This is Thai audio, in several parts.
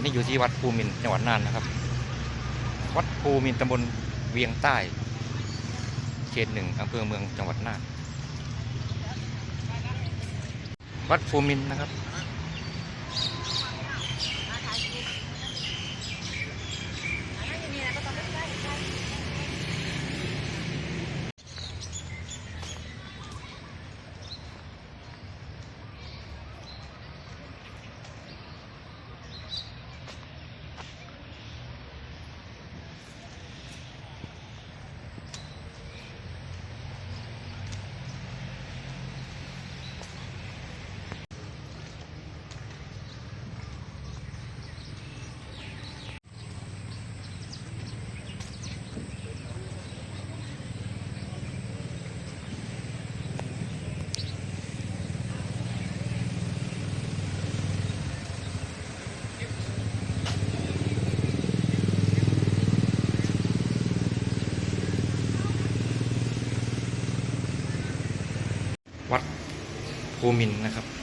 อนนี้อยู่ที่วัดภูมินจังหวัดน่านนะครับ วัดภูมินตำบลเวียงใต้ เขตหนึ่งอำเภอเมืองจังหวัดน่าน วัดภูมินนะครับ วัดภูมินนะครับ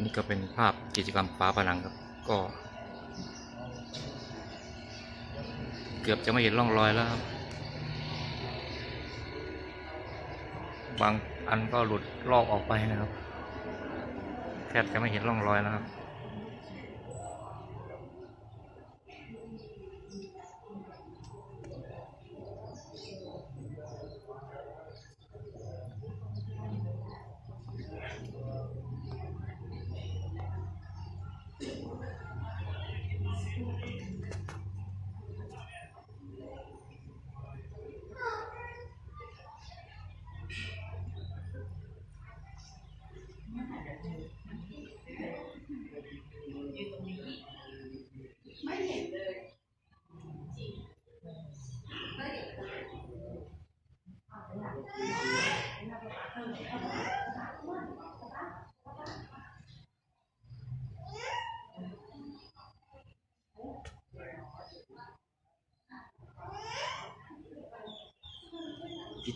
นนี้ก็เป็นภาพกิจกรรมฟ้าผนังครับ ก็ เกือบจะไม่เห็นร่องรอยแล้วครับ บางอันก็หลุดลอกออกไปนะครับ แทบจะไม่เห็นร่องรอยแล้วครับ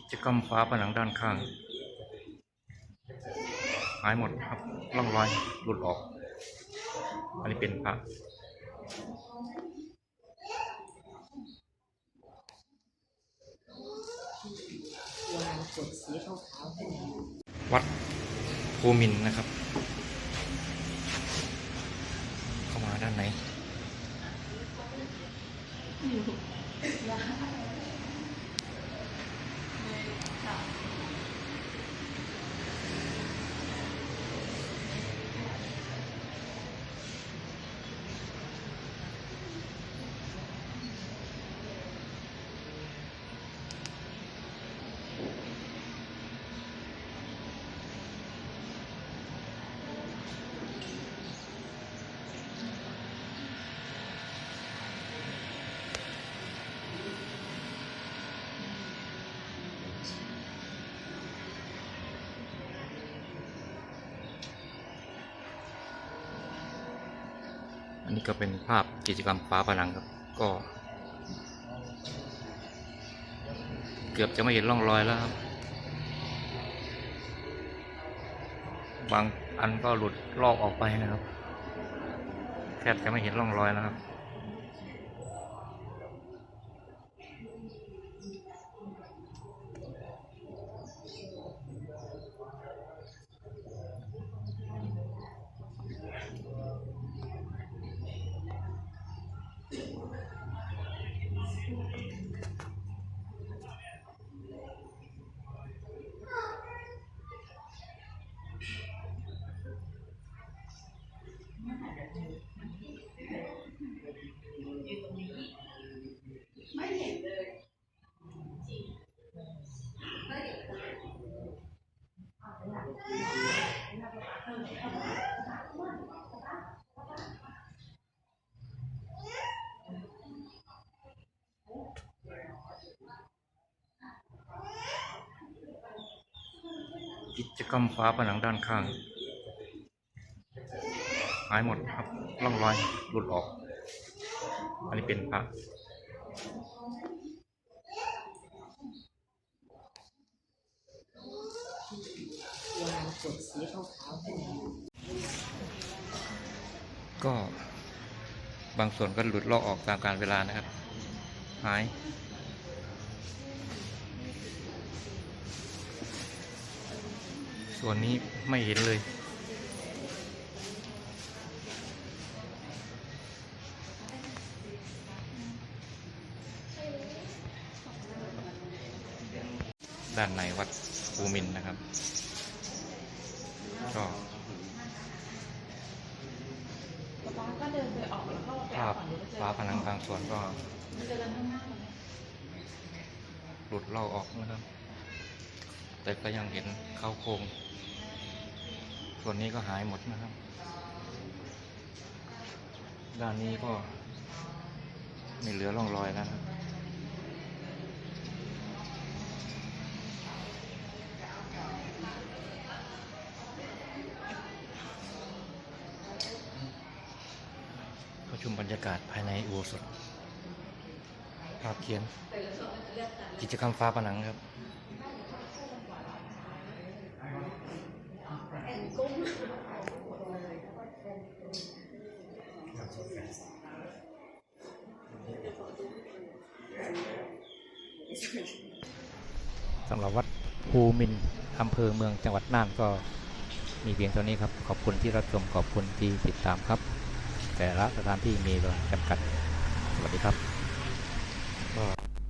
กิจกรรมฝาผนังด้านข้าง หายหมดครับร่องรอยหลุดออก อันนี้เป็นพระวัดภูมินนะครับ เข้ามาด้านใน นี่ก็เป็นภาพกิจกรรมฝาผนังครับ ก็ เกือบจะไม่เห็นร่องรอยแล้วครับ บางอันก็หลุดลอกออกไปนะครับ แทบจะไม่เห็นร่องรอยแล้วครับ กรรมฝาผนังด้านข้าง หายหมดครับร่องรอยหลุดออก อันนี้เป็นพระวางกดสีขาวๆขึ้นมาก็บางส่วนก็หลุดลอกออกตามการเวลานะครับ หาย ส่วนนี้ไม่เห็นเลย ด้านในวัดภูมินนะครับ ก็ป๊าก็เดินไปออกแล้วก็ไปภาพฝั่งนู้าผนังบางส่วนก็หน้ามันไหมหลุดลอกออกนะครับ แต่ก็ยังเห็นเข้าโครงส่วนนี้ก็หายหมดนะครับ ด้านนี้ก็ไม่เหลือร่องรอยแล้วนะครับประชุมบรรยากาศภายในอุโบสถภาพเขียน กิจกรรมฟ้าผนังครับ สำหรับวัดภูมินอำเภอเมืองจังหวัดน่านก็มีเพียงเท่านี้ครับ ขอบคุณที่รับชมขอบคุณที่ติดตามครับ แต่ละสถานที่มีเวลาจำกัด สวัสดีครับ